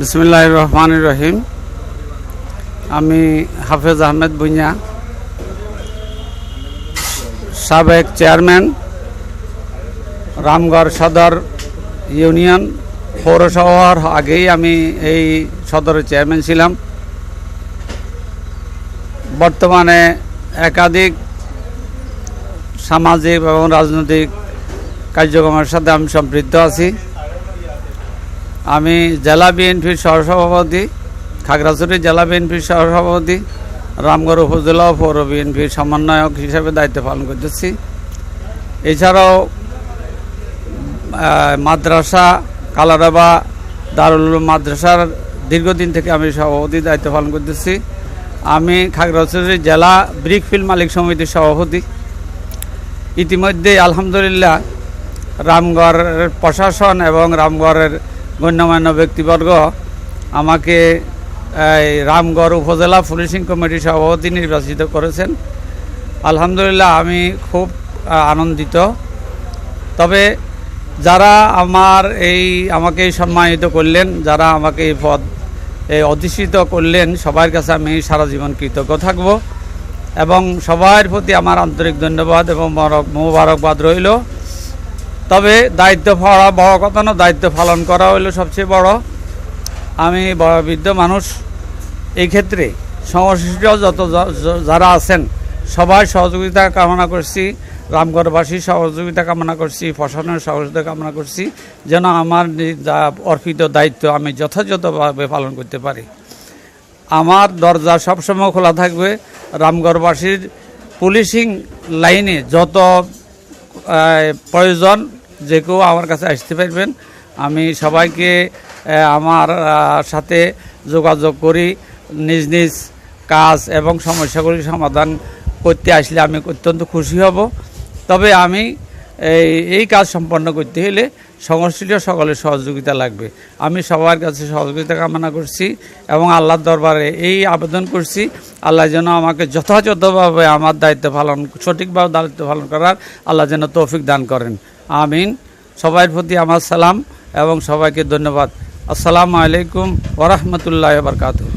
বিসমিল্লাহ রহমান রহিম। আমি হাফেজ আহমেদ ভুঁইয়া সাবেক চেয়ারম্যান, রামগড় সদর ইউনিয়ন, পৌরসভার আগেই আমি এই সদরের চেয়ারম্যান ছিলাম। বর্তমানে একাধিক সামাজিক এবং রাজনৈতিক কার্যক্রমের সাথে আমি সম্পৃক্ত আছি। আমি জেলা বিএনপির সহসভাপতি, খাগড়াছড়ি জেলা বিএনপির সহসভাপতি, রামগড় উপজেলা ও পৌর বিএনপির সমন্বয়ক হিসেবে দায়িত্ব পালন করতেছি। এছাড়াও মাদ্রাসা কালারাবা দারুল মাদ্রাসার দীর্ঘদিন থেকে আমি সভাপতি দায়িত্ব পালন করতেছি। আমি খাগড়াছড়ি জেলা ব্রিক ফিল্ড মালিক সমিতির সভাপতি। ইতিমধ্যে আলহামদুলিল্লাহ রামগড়ের প্রশাসন এবং রামগড়ের গণ্যমান্য ব্যক্তিবর্গ আমাকে রামগড় উপজেলা পুলিশিং কমিটির সভাপতি নির্বাচিত করেছেন। আলহামদুলিল্লাহ, আমি খুব আনন্দিত। তবে যারা আমার এই, আমাকে সম্মানিত করলেন, যারা আমাকে এই পদ অধিষ্ঠিত করলেন, সবার কাছে আমি সারা জীবন কৃতজ্ঞ থাকব। এবং সবার প্রতি আমার আন্তরিক ধন্যবাদ এবং মোবারকবাদ রইল। তবে দায়িত্ব পাওয়া, বড় কথা না, দায়িত্ব পালন করা হইল সবচেয়ে বড়। আমি বৃদ্ধ মানুষ, এই ক্ষেত্রে সংশ্লিষ্ট যত যারা আছেন সবার সহযোগিতা কামনা করছি। রামগড়বাসীর সহযোগিতা কামনা করছি, প্রশাসনের সহযোগিতা কামনা করছি, যেন আমার যা অর্পিত দায়িত্ব আমি যথাযথভাবে পালন করতে পারি। আমার দরজা সবসময় খোলা থাকবে। রামগড়বাসীর পুলিশিং লাইনে যত প্রয়োজন যে কেউ আমার কাছে আসতে পারবেন। আমি সবাইকে আমার সাথে যোগাযোগ করি, নিজ নিজ কাজ এবং সমস্যাগুলি সমাধান করতে আসলে আমি অত্যন্ত খুশি হব। তবে আমি এই এই কাজ সম্পন্ন করতে হলে সংশ্লিষ্ট সকলের সহযোগিতা লাগবে। আমি সবার কাছে সহযোগিতা কামনা করছি এবং আল্লাহর দরবারে এই আবেদন করছি, আল্লাহ যেন আমাকে যথাযথভাবে আমার দায়িত্ব পালন, সঠিকভাবে দায়িত্ব পালন করার আল্লাহ যেন তৌফিক দান করেন। আমিন। সবার প্রতি আমার সালাম এবং সবাইকে ধন্যবাদ। আসসালামু আলাইকুম ওরহমতুল্লাহ বারকাতুহ।